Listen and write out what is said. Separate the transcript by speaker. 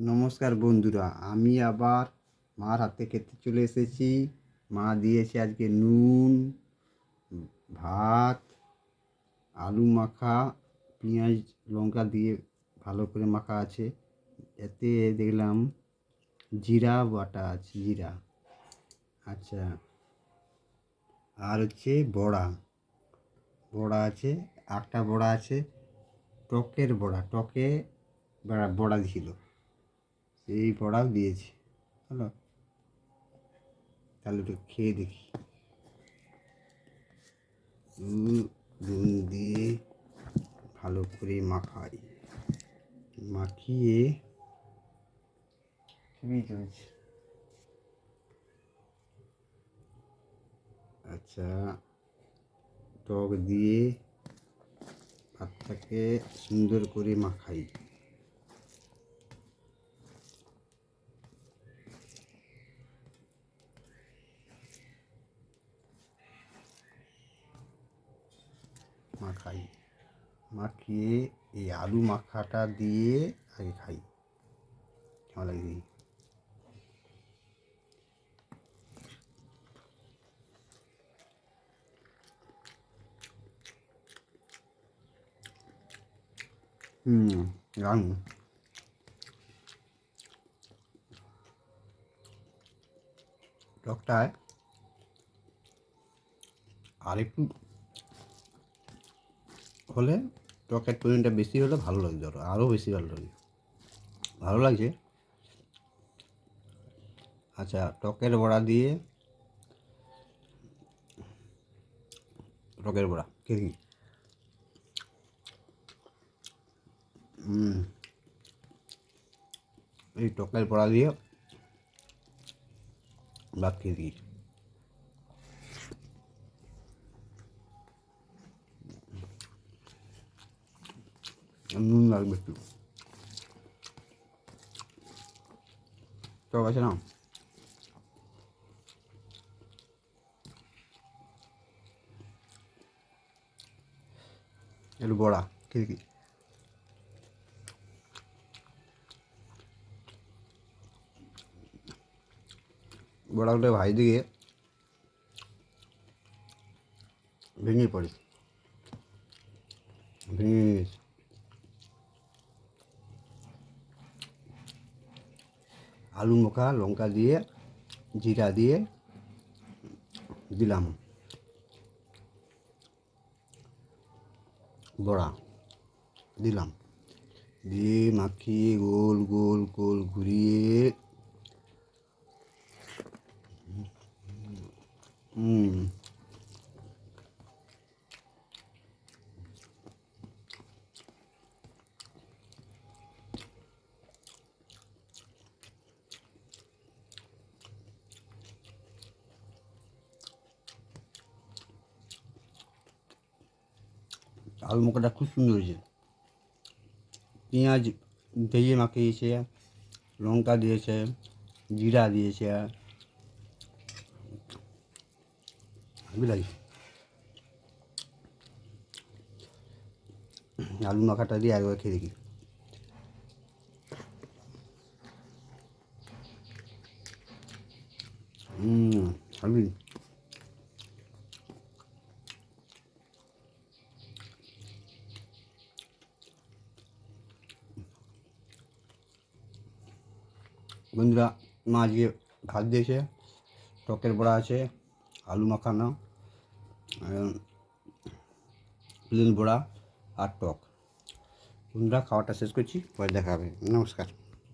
Speaker 1: নমস্কার বন্ধুরা, আমি আবার মার হাতে খেতে চলে এসেছি। মা দিয়েছে আজকে নুন, ভাত, আলু মাখা, পেঁয়াজ লঙ্কা দিয়ে ভালো করে মাখা আছে। এতে দেখলাম জিরা বাটা আছে, জিরা। আচ্ছা আর হচ্ছে বড়া। বড়া আছে একটা বড়া আছে, টকের বড়া, টকে বড়া বড়া ছিল সেই বড়াও দিয়েছে হলো? তাহলে একটু খেয়ে দেখি। নুন নুন দিয়ে ভালো করে মাখাই। মাখিয়ে খুবই চলছে আচ্ছা টক দিয়ে ভাতটাকে সুন্দর করে মাখাই। মাখাই। মাখিয়ে এই আলু মাখাটা দিয়ে আগে খাই। কেমন লাগে। হুম টকটায় আর একটু হলে টকের পরিমাণটা বেশি হলে ভালো লাগবে আরও আরও বেশি ভালো লাগে ভালো লাগছে? আচ্ছা টকের বড়া দিয়ে টকের বড়া কে কি এই টকের বড়া দিয়ে ভাত খেয়ে দিয়েছি নুন লাগবে একটু টক আছে না একটু বড়া খেয়ে কি বড়াগুলো ভাই দিয়ে ভেঙে পড়ে ভেঙে আলু মোকা লঙ্কা দিয়ে, জিরা দিয়ে দিলাম। বড়া দিলাম। দিয়ে মাখিয়ে গোল গোল গোল ঘুরিয়ে হুম আলু মাখাটা খুব সুন্দর হয়েছে। পেঁয়াজ ভেজে মাখিয়েছে, লঙ্কা দিয়েছে, জিরা দিয়েছে। আলু মাখাটা দিয়ে একবার খেয়ে দেখি। হুম আমি বন্ধুরা মা আজকে ভাত দিয়েছে, টকের বড়া আছে, আলু মাখানো প্লেন বড়া আর টক। বন্ধুরা, খাওয়াটা শেষ করছি, পরে দেখা হবে। নমস্কার।